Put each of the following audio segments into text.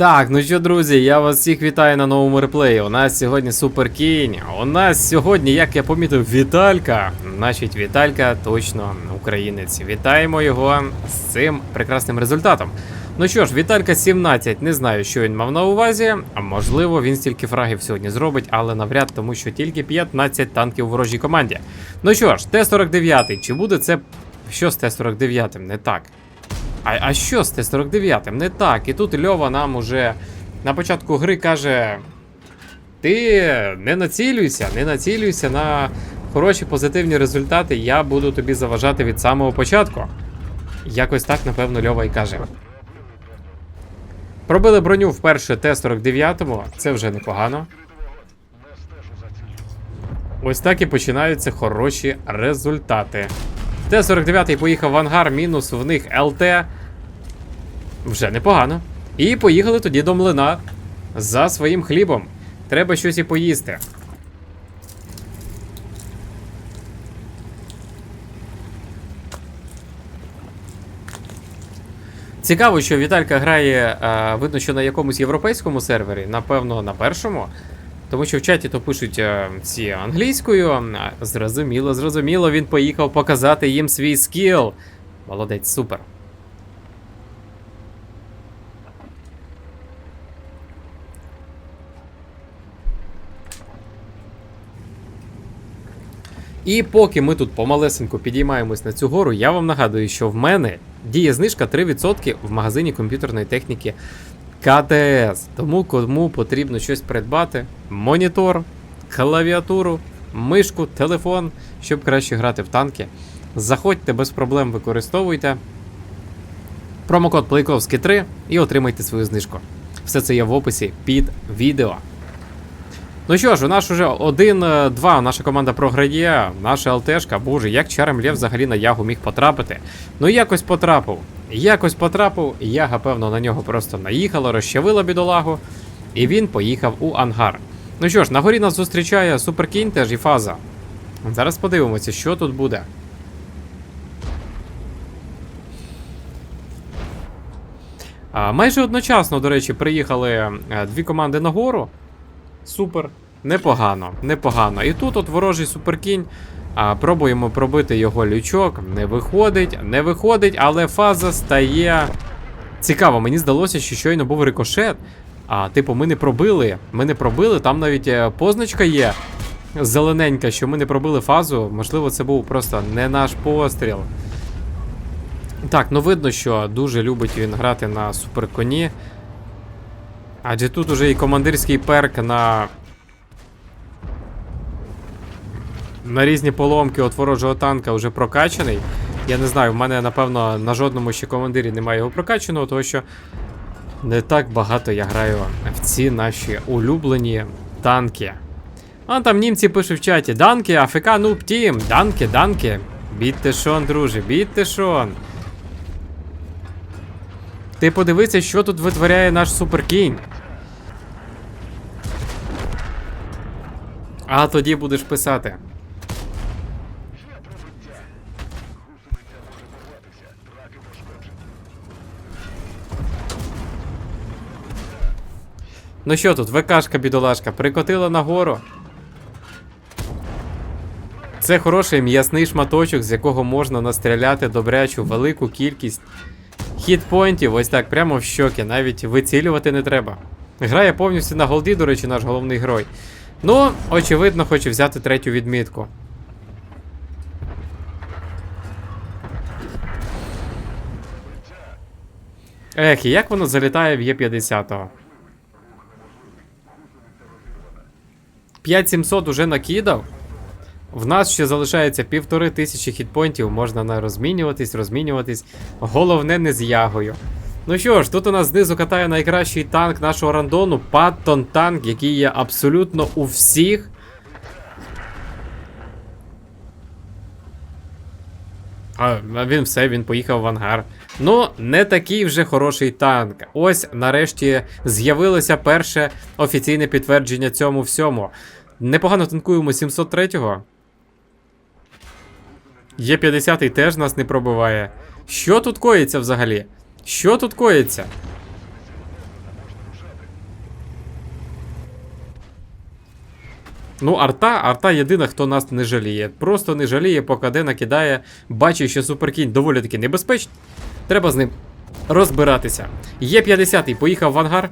Так, ну що, друзі, я вас всіх вітаю на новому реплеї. У нас сьогодні Супер Кінь. У нас сьогодні, як я помітив, Віталька. Значить, Віталька точно українець. Вітаємо його з цим прекрасним результатом. Ну що ж, Віталька 17, не знаю, що він мав на увазі. Можливо, він стільки фрагів сьогодні зробить, але навряд, тому що тільки 15 танків у ворожій команді. Ну що ж, Т-49, чи буде це. Що з Т-49? Не так. А, а що з Т-49? Не так. І тут Льова нам уже на початку гри каже: Ти не націлюйся, не націлюйся на хороші позитивні результати. Я буду тобі заважати від самого початку. Якось так, напевно, Льова і каже. Пробили броню вперше Т-49, це вже непогано. Ось так і починаються хороші результати. Т-49 поїхав в ангар, мінус в них ЛТ. Вже непогано. І поїхали тоді до млина за своїм хлібом. Треба щось і поїсти. Цікаво, що Віталька грає, е, видно, що на якомусь європейському сервері, напевно, на першому. Тому що в чаті то пишуть е, ці англійською. Зрозуміло, зрозуміло, він поїхав показати їм свій скіл. Молодець, супер. І поки ми тут помалесенько підіймаємось на цю гору, я вам нагадую, що в мене діє знижка 3% в магазині комп'ютерної техніки КТС. Тому кому потрібно щось придбати: монітор, клавіатуру, мишку, телефон, щоб краще грати в танки. Заходьте без проблем, використовуйте. Промокод Плейковський 3 і отримайте свою знижку. Все це є в описі під відео. Ну що ж, у нас уже 1-2 наша команда програє. Наша ЛТшка, боже, як чарем Лев взагалі на ягу міг потрапити. Ну якось потрапив. Якось потрапив, яга, певно, на нього просто наїхала, розчавила бідолагу, і він поїхав у ангар. Ну що ж, на горі нас зустрічає Суперкінь теж і фаза. Зараз подивимося, що тут буде. А, майже одночасно, до речі, приїхали е, дві команди на гору. Супер. Непогано, непогано. І тут от ворожий суперкінь. А, пробуємо пробити його лючок. Не виходить, не виходить, але фаза стає. Цікаво, мені здалося, що щойно був рикошет. А, типу, ми не пробили. Ми не пробили, там навіть е, позначка є зелененька, що ми не пробили фазу. Можливо, це був просто не наш постріл. Так, ну видно, що дуже любить він грати на суперконі. Адже тут уже і командирський перк на. На різні поломки от ворожого танка вже прокачаний. Я не знаю, в мене, напевно, на жодному ще командирі немає його прокачаного, тому що не так багато я граю в ці наші улюблені танки. А там німці пишуть в чаті: Данки, АФК Нуб Тім, данки, данки. Бідте шон, друже, бідте шон. Ти подивися, що тут витворяє наш суперкінь. А тоді будеш писати. Ну що тут, ВКшка бідолашка, прикотила нагору. Це хороший м'ясний шматочок, з якого можна настріляти добрячу велику кількість хітпойнтів, ось так, прямо в щоки, навіть вицілювати не треба. Грає повністю на голді, до речі, наш головний герой. Ну, очевидно, хоче взяти третю відмітку. Ех, і як воно залітає в Є50? 5700 уже накидав. В нас ще залишається півтори тисячі хітпойнтів, можна на розмінюватись, розмінюватись. Головне не з ягою. Ну що ж, тут у нас знизу катає найкращий танк нашого рандону, Паттон танк, який є абсолютно у всіх. А він все, він поїхав в ангар. Ну, не такий вже хороший танк. Ось нарешті з'явилося перше офіційне підтвердження цьому всьому. Непогано танкуємо 703-го. Є 50-й теж нас не пробиває. Що тут коїться взагалі? Що тут коїться? Ну, арта, арта єдина, хто нас не жаліє. Просто не жаліє, поки де накидає, бачить, що суперкінь доволі таки небезпечний. Треба з ним розбиратися. Є 50-й, поїхав в ангар.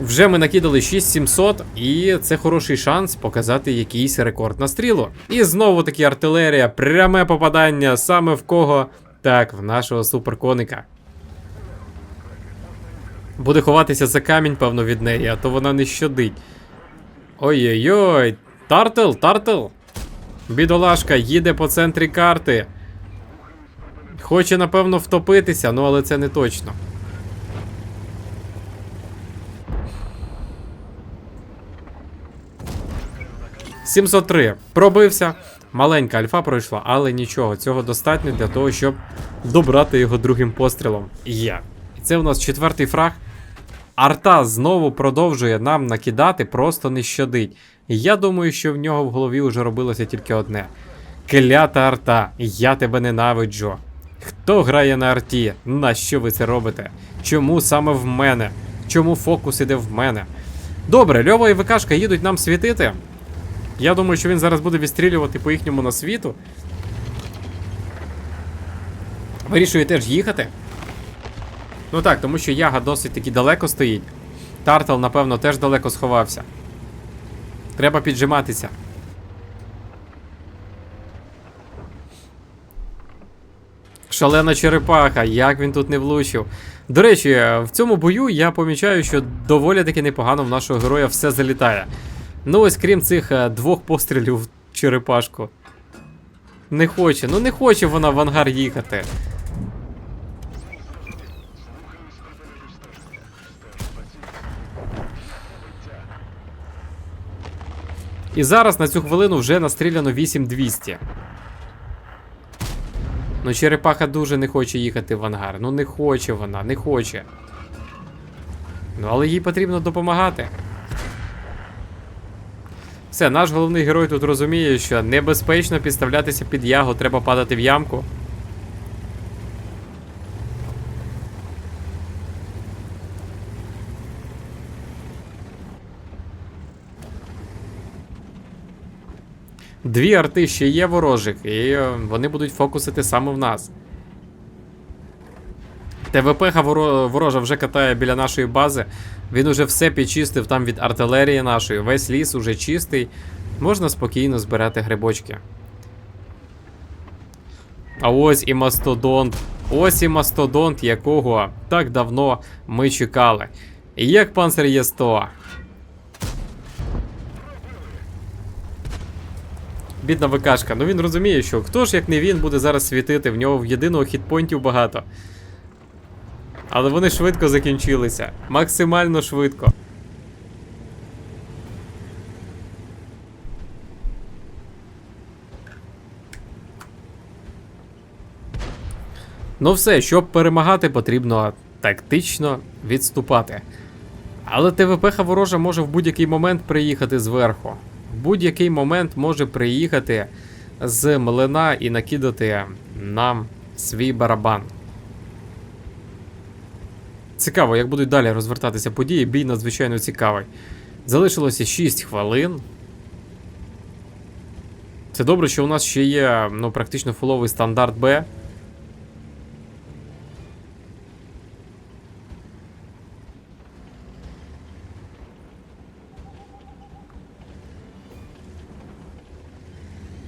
Вже ми накидали 6700, і це хороший шанс показати якийсь рекорд на стрілу. І знову таки артилерія, пряме попадання саме в кого? Так, в нашого суперконика. Буде ховатися за камінь, певно, від неї, а то вона не щадить. Ой-ой-ой, Тартл, Тартл. Бідолашка їде по центрі карти. Хоче, напевно, втопитися, ну але це не точно. «703». Пробився. Маленька альфа пройшла, але нічого, цього достатньо для того, щоб добрати його другим пострілом. Є. І це у нас четвертий фраг. Арта знову продовжує нам накидати, просто не щадить. Я думаю, що в нього в голові вже робилося тільки одне: Клята арта, я тебе ненавиджу. Хто грає на арті? На що ви це робите? Чому саме в мене? Чому фокус іде в мене? Добре, Льова і ВКшка їдуть нам світити. Я думаю, що він зараз буде відстрілювати по їхньому на світу. Вирішує теж їхати. Ну так, тому що яга досить таки далеко стоїть. Тартл, напевно, теж далеко сховався. Треба піджиматися. Шалена черепаха, як він тут не влучив. До речі, в цьому бою я помічаю, що доволі таки непогано в нашого героя все залітає. Ну ось крім цих е, двох пострілів в черепашку. Не хоче, ну не хоче вона в ангар їхати. І зараз на цю хвилину вже настріляно 8200. Ну, черепаха дуже не хоче їхати в ангар. Ну не хоче вона, не хоче. Ну, але їй потрібно допомагати. Все, наш головний герой тут розуміє, що небезпечно підставлятися під ягу, треба падати в ямку. Дві арти ще є ворожих, і е, вони будуть фокусити саме в нас. ТВП ворожа вже катає біля нашої бази. Він уже все підчистив там від артилерії нашої. Весь ліс уже чистий. Можна спокійно збирати грибочки. А ось і мастодонт. Ось і мастодонт, якого так давно ми чекали. Як панцир є 100. Бідна ВКшка. Ну він розуміє, що хто ж як не він буде зараз світити, в нього в єдиного хітпойнтів багато. Але вони швидко закінчилися. Максимально швидко. Ну все, щоб перемагати, потрібно тактично відступати. Але ТВП ворожа може в будь-який момент приїхати зверху. В будь-який момент може приїхати з млина і накидати нам свій барабан. Цікаво, як будуть далі розвертатися події, бій надзвичайно цікавий. Залишилося 6 хвилин. Це добре, що у нас ще є ну, практично фуловий стандарт Б.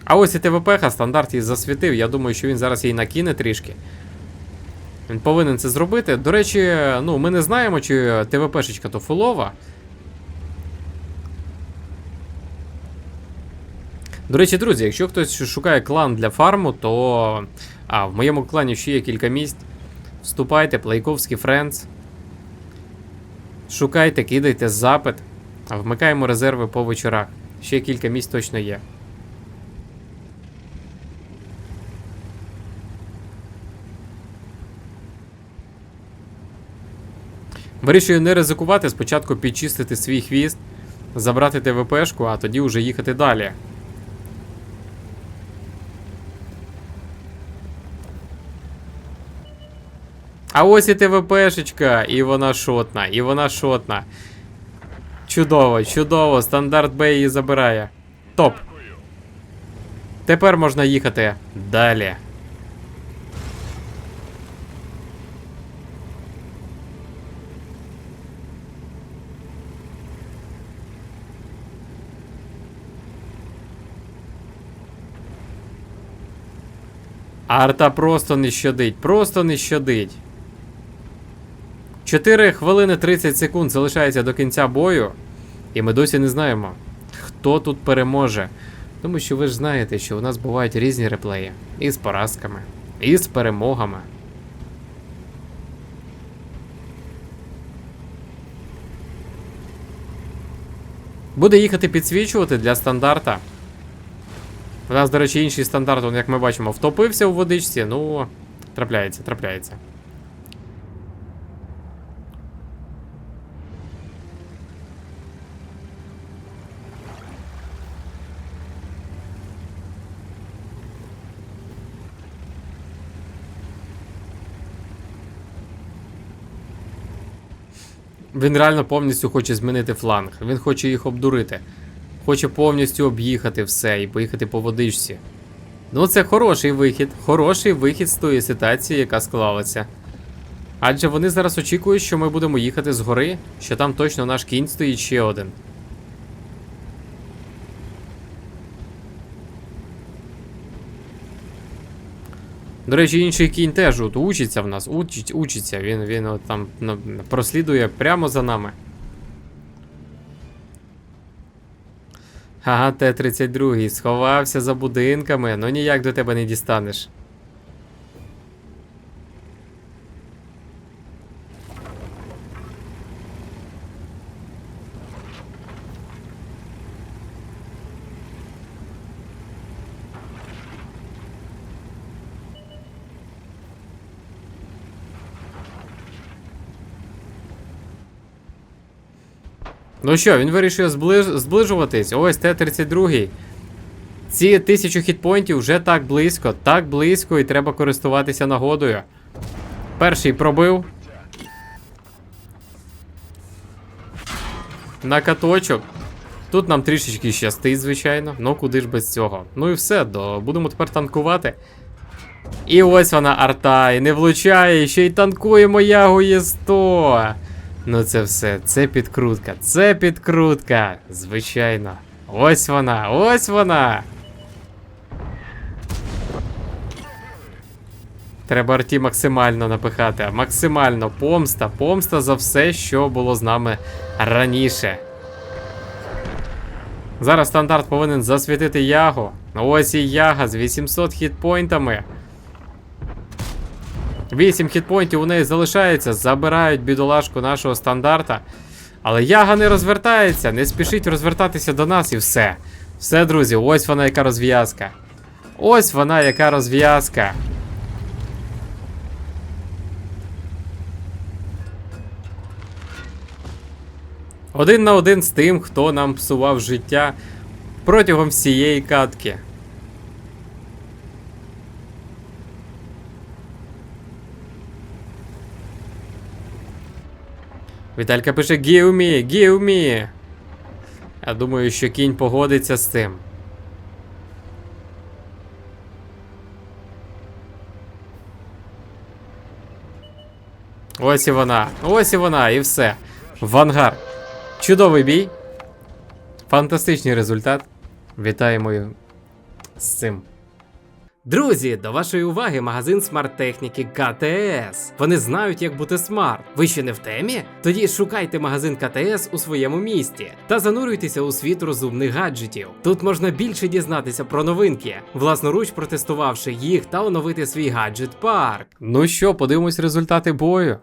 А ось і ТВП стандарт її засвітив. Я думаю, що він зараз її накине трішки. Він повинен це зробити. До речі, ну, ми не знаємо, чи ТВПшечка то фулова. До речі, друзі, якщо хтось шукає клан для фарму, то. А, в моєму клані ще є кілька місць. Вступайте, Плейковський Френдс. Шукайте, кидайте запит. Вмикаємо резерви по вечорах. Ще кілька місць точно є. Вирішую не ризикувати, спочатку підчистити свій хвіст, забрати ТВПшку, а тоді вже їхати далі. А ось і ТВПшечка, і вона шотна, і вона шотна. Чудово, чудово, стандарт Б її забирає. Топ. Тепер можна їхати далі. Арта просто не щадить, просто не щадить. 4 хвилини 30 секунд залишається до кінця бою, і ми досі не знаємо, хто тут переможе. Тому що ви ж знаєте, що у нас бувають різні реплеї. І з поразками, і з перемогами. Буде їхати підсвічувати для стандарта. У нас, до речі, інший стандарт, он, як ми бачимо, втопився у водичці. Ну, трапляється, трапляється. Він реально повністю хоче змінити фланг. Він хоче їх обдурити. Хоче повністю об'їхати все і поїхати по водичці. Ну, це хороший вихід. Хороший вихід з тої ситуації, яка склалася. Адже вони зараз очікують, що ми будемо їхати з гори, що там точно наш кінь стоїть ще один. До речі, інший кінь теж учиться в нас, учить, учиться. Він, він от там прослідує прямо за нами. Ага, Т-32 сховався за будинками, ну ніяк до тебе не дістанеш. Ну що, він вирішив зближ... зближуватись. Ось Т-32. Ці тисячу хітпойнтів вже так близько, так близько, і треба користуватися нагодою. Перший пробив. На каточок. Тут нам трішечки щастить, звичайно. Ну куди ж без цього. Ну і все, до... будемо тепер танкувати. І ось вона арта, і не влучає, ще й танкує моя ГУЄ-100. Ну це все, це підкрутка, це підкрутка. Звичайно. Ось вона, ось вона. Треба арті максимально напихати. Максимально помста, помста за все, що було з нами раніше. Зараз стандарт повинен засвітити Ягу. Ось і Яга з 800 хітпойнтами. 8 хітпойнтів у неї залишається, забирають бідолашку нашого стандарта. Але Яга не розвертається, не спішить розвертатися до нас і все. Все, друзі, ось вона яка розв'язка. Ось вона яка розв'язка. Один на один з тим, хто нам псував життя протягом всієї катки. Віталька пише Give me, give me. Я думаю, що кінь погодиться з цим. Ось і вона, ось і вона, і все. В ангар. Чудовий бій. Фантастичний результат. Вітаємо з цим. Друзі, до вашої уваги магазин смарт-техніки КТС. Вони знають, як бути смарт. Ви ще не в темі? Тоді шукайте магазин КТС у своєму місті та занурюйтеся у світ розумних гаджетів. Тут можна більше дізнатися про новинки, власноруч протестувавши їх та оновити свій гаджет парк. Ну що, подивимось результати бою.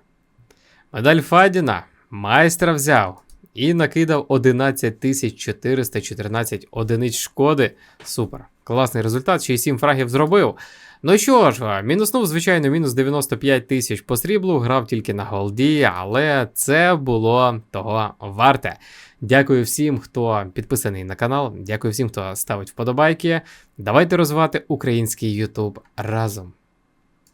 Медаль Фадіна майстра взяв і накидав 11 414 одиниць шкоди. Супер. Класний результат, ще й 7 фрагів зробив. Ну що ж, мінуснув, звичайно, мінус 95 тисяч по сріблу, грав тільки на голді, але це було того варте. Дякую всім, хто підписаний на канал. Дякую всім, хто ставить вподобайки. Давайте розвивати український YouTube разом.